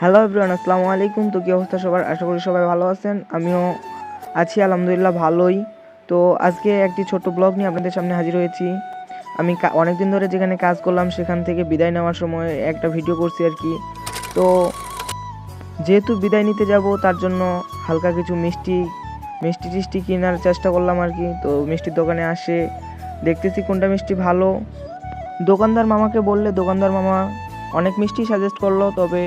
Hello everyone আসসালামু আলাইকুম। তো কী অবস্থা সবার? আশা করি সবাই ভালো আছেন। আমিও আছি, আলহামদুলিল্লাহ, ভালোই। তো আজকে একটি ছোট ব্লগ নিয়ে আপনাদের সামনে হাজির হয়েছি। আমি অনেক দিন ধরে যেখানে কাজ করলাম, সেখান থেকে বিদায় নেওয়ার সময় একটা ভিডিও করছি আর কি। তো যেহেতু বিদায় নিতে যাব, তার জন্য হালকা কিছু মিষ্টি মিষ্টি টিষ্টি কেনার চেষ্টা করলাম আর কি। তো মিষ্টির দোকানে আসে, দেখতেছি কোনটা মিষ্টি ভালো। দোকানদার মামাকে বললে দোকানদার মামা অনেক মিষ্টি সাজেস্ট করল, তবে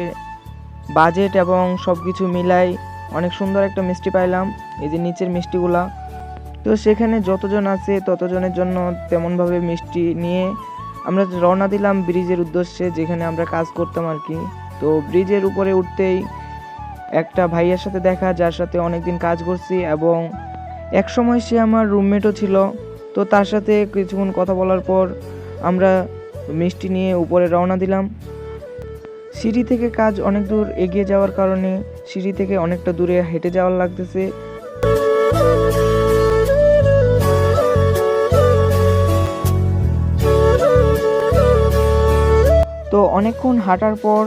বাজেট এবং সব কিছু মিলাই অনেক সুন্দর একটা মিষ্টি পাইলাম, এই যে নিচের মিষ্টিগুলা। তো সেখানে যতজন আছে ততজনের জন্য তেমনভাবে মিষ্টি নিয়ে আমরা রওনা দিলাম ব্রিজের উদ্দেশ্যে, যেখানে আমরা কাজ করতাম আর কি। তো ব্রিজের উপরে উঠতেই একটা ভাইয়ের সাথে দেখা, যার সাথে অনেকদিন কাজ করছি এবং এক সময় সে আমার রুমমেটও ছিল। তো তার সাথে কিছুক্ষণ কথা বলার পর আমরা মিষ্টি নিয়ে উপরে রওনা দিলাম। সিঁড়ি থেকে কাজ অনেক দূর এগিয়ে যাওয়ার কারণে সিঁড়ি থেকে অনেকটা দূরে হেঁটে যাওয়ার লাগতেছে। তো অনেকক্ষণ হাঁটার পর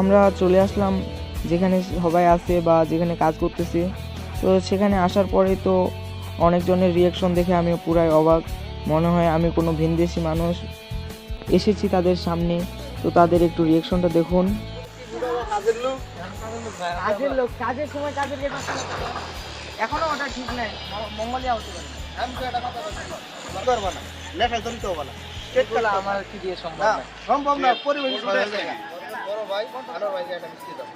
আমরা চলে আসলাম যেখানে সবাই আছে বা যেখানে কাজ করতেছে। তো সেখানে আসার পরে তো অনেকজনের রিয়াকশন দেখে আমি পুরাই অবাক। মনে হয় আমি কোনো ভিনদেশি মানুষ। এসেছি তাদের সামনে। তো তাদের একটু রিয়াকশনটা দেখুন। কাজের লোক কাজের সময় কাজের এখনও ওটা ঠিক নাই মঙ্গলিয়া হতে পারে। লেখায় ধরিতে হবে না। আমার কি দিয়ে সম্ভব না, না সম্ভব না পরিবেশ বড় ভাই আনোয়ার ভাই একটা মিষ্টি দাও।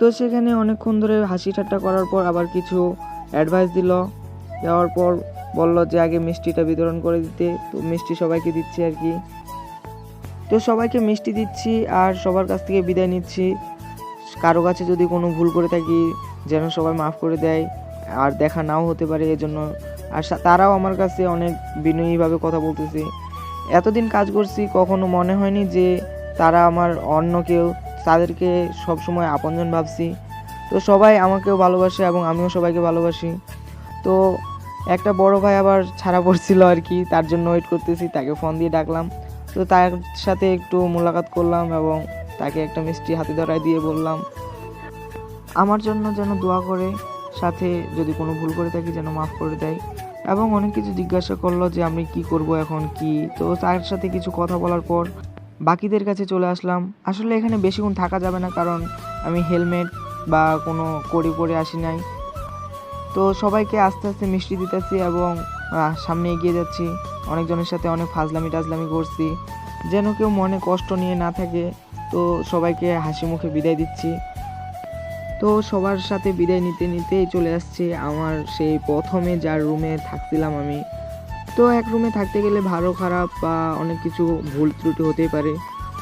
তো সেখানে অনেকক্ষণ ধরে হাসি ঠাট্টা করার পর আবার কিছু অ্যাডভাইস দিল। দেওয়ার পর বলল যে আগে মিষ্টিটা বিতরণ করে দিতে। তো মিষ্টি সবাইকে দিচ্ছে আর কি। তো সবাইকে মিষ্টি দিচ্ছি আর সবার কাছ থেকে বিদায় নিচ্ছি। কারও কাছে যদি কোনো ভুল করে থাকি, যেন সবাই মাফ করে দেয়। আর দেখা নাও হতে পারে এজন্য। আর তারাও আমার কাছে অনেক বিনয়ীভাবে কথা বলতেছে। এতদিন কাজ করছি, কখনো মনে হয়নি যে তারা আমার অন্য কেউ। তাদেরকে সবসময় আপনজন ভাবছি। তো সবাই আমাকেও ভালোবাসে এবং আমিও সবাইকে ভালোবাসি। তো একটা বড় ভাই আবার ছাড়া পড়ছিল আর কি, তার জন্য ওয়েট করতেছি, তাকে ফোন দিয়ে ডাকলাম। তো তার সাথে একটু মোলাকাত করলাম এবং তাকে একটা মিষ্টি হাতে ধরায় দিয়ে বললাম, আমার জন্য যেন দোয়া করে, সাথে যদি কোনো ভুল করে থাকি যেন মাফ করে দেয়। এবং অনেক কিছু জিজ্ঞাসা করল যে আমি কি করব এখন, কি? তো তার সাথে কিছু কথা বলার পর বাকিদের কাছে চলে আসলাম। আসলে এখানে বেশিক্ষণ থাকা যাবে না, কারণ আমি হেলমেট বা কোনো কড়ি পরে আসি নাই। তো সবাইকে আস্তে আস্তে মিষ্টি দিতেছি এবং সামনে এগিয়ে যাচ্ছি। অনেকজনের সাথে অনেক ফাজলামি টাজলামি করছি। যেন কেউ মনে কষ্ট নিয়ে না থাকে, তো সবাইকে হাসি মুখে বিদায় দিচ্ছি। তো সবার সাথে বিদায় নিতে নিতেই চলে আসছে আমার সেই প্রথমে যার রুমে থাকছিলাম আমি। তো এক রুমে থাকতে গেলে ভালো খারাপ বা অনেক কিছু ভুল ত্রুটি হতেই পারে।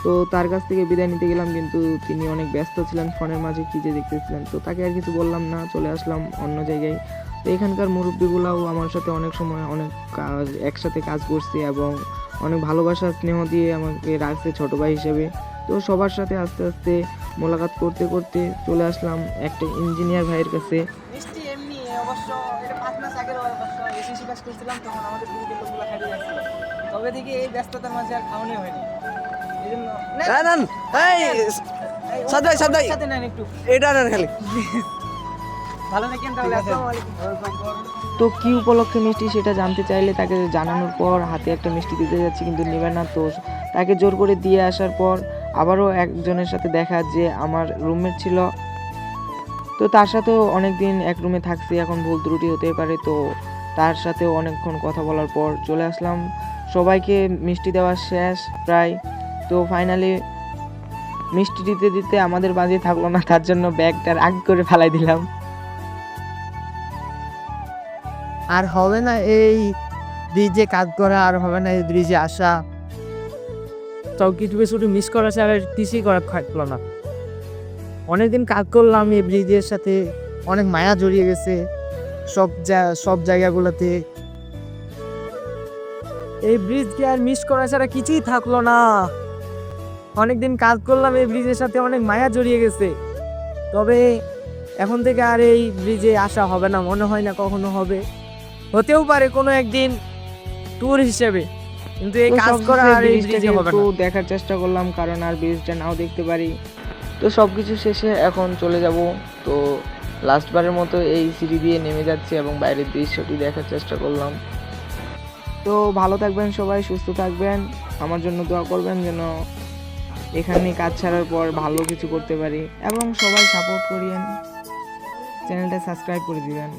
তো তার কাছ থেকে বিদায় নিতে গেলাম কিন্তু তিনি অনেক ব্যস্ত ছিলেন ফোনের মাঝে, কী যে দেখতেছিলেন। তো তাকে আর কিছু বললাম না, চলে আসলাম অন্য জায়গায়। তো এখানকার মুরব্বীগুলাও আমার সাথে অনেক সময় অনেক কাজ একসাথে কাজ করছে এবং অনেক ভালোবাসা স্নেহ দিয়ে আমাকে রাখছে ছোটো ভাই হিসেবে। তো সবার সাথে আস্তে আস্তে মোলাকাত করতে করতে চলে আসলাম একটা ইঞ্জিনিয়ার ভাইয়ের কাছে। এটা তবে দেখি এই ব্যস্ততার মাঝে আর খাওয়ানি হয়নি। না না এই না খালি। ভালো থাকেন তাহলে আসসালামু আলাইকুম। তো কি উপলক্ষে মিষ্টি সেটা জানতে চাইলে তাকে জানানোর পর হাতে একটা মিষ্টি দিতে যাচ্ছি কিন্তু নেবে না তো। তাকে জোর করে দিয়ে আসার পর আবারও একজনের সাথে দেখা যে আমার রুমমেট ছিল। তো তার সাথেও অনেক দিন এক রুমে থাকছি এখন ভুল ত্রুটি হতে পারে তো তার সাথেও অনেকক্ষণ কথা বলার পর চলে আসলাম। সবাইকে মিষ্টি দেওয়া শেষ প্রায়। তো ফাইনালি মিষ্টি দিতে দিতে আমাদের বাজে থাকল না তার জন্য ব্যাগটা রাগ করে ফেলাই দিলাম। আর হবে না এই ব্রিজে কাজ করা, আর হবে না এই ব্রিজে আসা। সব কিছু শুধু মিস করা ছাড়া কিছুই করা থাকল না। অনেকদিন কাজ করলাম এই ব্রিজের সাথে, অনেক মায়া জড়িয়ে গেছে সব জা- সব জায়গাগুলোতে। এই ব্রিজকে আর মিস করা ছাড়া কিছুই থাকল না। অনেকদিন কাজ করলাম এই ব্রিজের সাথে, অনেক মায়া জড়িয়ে গেছে। তবে এখন থেকে আর এই ব্রিজে আসা হবে না, মনে হয় না কখনো হবে। হতেও পারে কোনো একদিন ট্যুর হিসেবে কিন্তু এই কাজ করা আর এই ব্রিজে হবে না। দেখার চেষ্টা করলাম কারণ আর ব্রিজটা নাও দেখতে পারি। তো সব কিছু শেষে এখন চলে যাব। তো লাস্টবারের মতো এই সিঁড়ি দিয়ে নেমে যাচ্ছি এবং বাইরের দৃশ্যটি দেখার চেষ্টা করলাম। তো ভালো থাকবেন সবাই সুস্থ থাকবেন। আমার জন্য দোয়া করবেন যেন এখানে কাজ ছাড়ার পর ভালো কিছু করতে পারি। এবং সবাই সাপোর্ট করিয়েন। চ্যানেলটা সাবস্ক্রাইব করে দিবেন।